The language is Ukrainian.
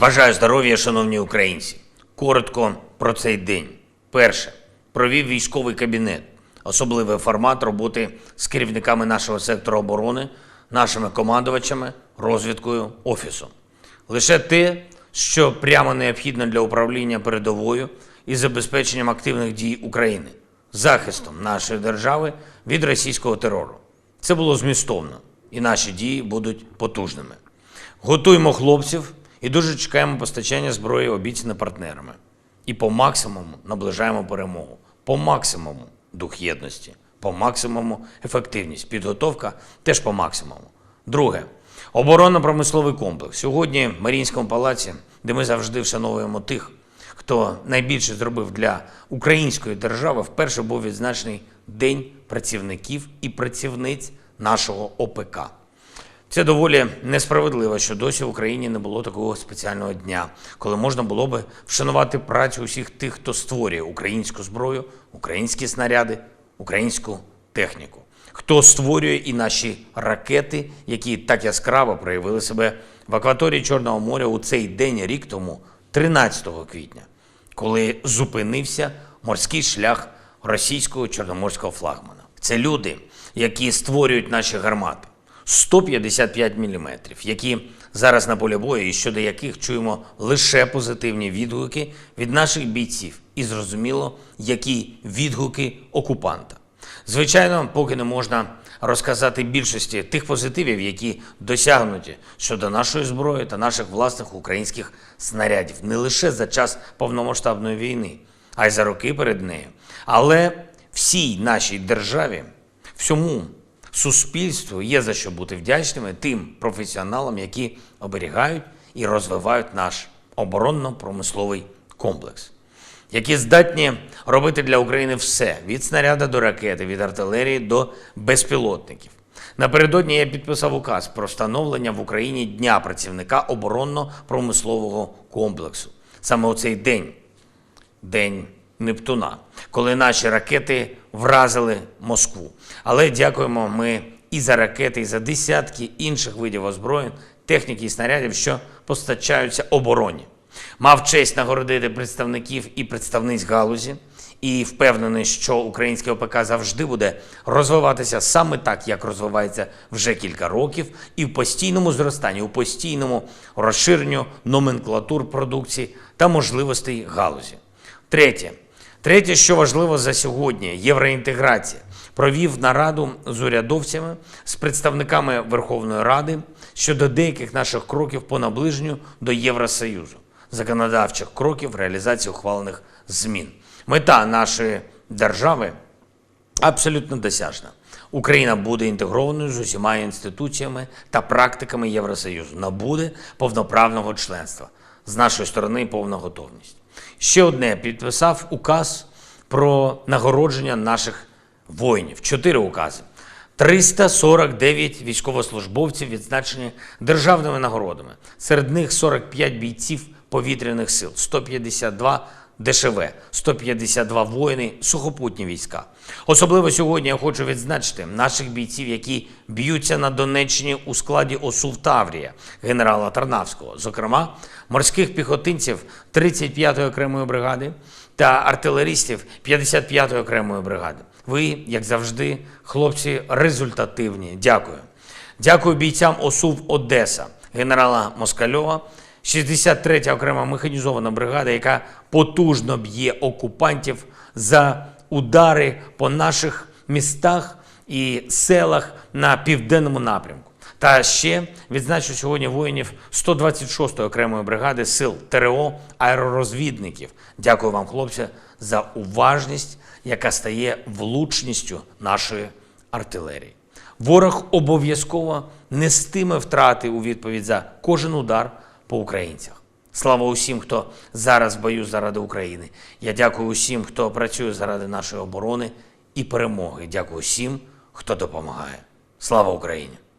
Бажаю здоров'я, шановні українці. Коротко про цей день. Перше. Провів військовий кабінет, особливий формат роботи з керівниками нашого сектору оборони, нашими командувачами, розвідкою, офісом. Лише те, що прямо необхідно для управління передовою і забезпеченням активних дій України, захистом нашої держави від російського терору. Це було змістовно, і наші дії будуть потужними. Готуємо хлопців і дуже чекаємо постачання зброї обіцяне партнерами. І по максимуму наближаємо перемогу, по максимуму дух єдності, по максимуму ефективність, підготовка теж по максимуму. Друге, оборонно-промисловий комплекс. Сьогодні в Маріїнському палаці, де ми завжди вшановуємо тих, хто найбільше зробив для української держави, вперше був відзначений День працівників і працівниць нашого ОПК. Це доволі несправедливо, що досі в Україні не було такого спеціального дня, коли можна було би вшанувати працю усіх тих, хто створює українську зброю, українські снаряди, українську техніку, хто створює і наші ракети, які так яскраво проявили себе в акваторії Чорного моря у цей день рік тому, 13 квітня, коли зупинився морський шлях російського чорноморського флагмана. Це люди, які створюють наші гармати. 155 мм, які зараз на полі бою і щодо яких чуємо лише позитивні відгуки від наших бійців, і зрозуміло, які відгуки окупанта. Звичайно, поки не можна розказати більшості тих позитивів, які досягнуті щодо нашої зброї та наших власних українських снарядів, не лише за час повномасштабної війни, а й за роки перед нею. Але всій нашій державі, всьому суспільству є за що бути вдячними тим професіоналам, які оберігають і розвивають наш оборонно-промисловий комплекс, які здатні робити для України все від снаряда до ракети, від артилерії до безпілотників. Напередодні я підписав указ про встановлення в Україні Дня працівника оборонно-промислового комплексу. Саме у цей день День Нептуна, коли наші ракети вразили Москву. Але дякуємо ми і за ракети, і за десятки інших видів озброєнь, техніки і снарядів, що постачаються обороні. Мав честь нагородити представників і представниць галузі, і впевнений, що українське ОПК завжди буде розвиватися саме так, як розвивається вже кілька років, і в постійному зростанні, у постійному розширенню номенклатур продукції та можливостей галузі. Третє. Третє, що важливо за сьогодні, євроінтеграція. Провів нараду з урядовцями, з представниками Верховної Ради щодо деяких наших кроків по наближенню до Євросоюзу, законодавчих кроків реалізації ухвалених змін. Мета нашої держави абсолютно досяжна. Україна буде інтегрованою з усіма інституціями та практиками Євросоюзу, набуде повноправного членства. З нашої сторони повна готовність. Ще одне підписав указ про нагородження наших воїнів. Чотири укази. 349 військовослужбовців відзначені державними нагородами. Серед них 45 бійців повітряних сил, 152 ДШВ, 152 воїни, сухопутні війська. Особливо сьогодні я хочу відзначити наших бійців, які б'ються на Донеччині у складі ОСУВ Таврія генерала Тарнавського, зокрема морських піхотинців 35-ї окремої бригади та артилерістів 55-ї окремої бригади. Ви, як завжди, хлопці результативні. Дякую. Дякую бійцям ОСУВ Одеса, генерала Москальова, 63-я окрема механізована бригада, яка потужно б'є окупантів за удари по наших містах і селах на південному напрямку. Та ще відзначу сьогодні воїнів 126-ї окремої бригади сил ТРО аеророзвідників. Дякую вам, хлопці, за уважність, яка стає влучністю нашої артилерії. Ворог обов'язково нестиме втрати у відповідь за кожен удар по українцях. Слава усім, хто зараз в бою заради України. Я дякую усім, хто працює заради нашої оборони і перемоги. Дякую усім, хто допомагає. Слава Україні!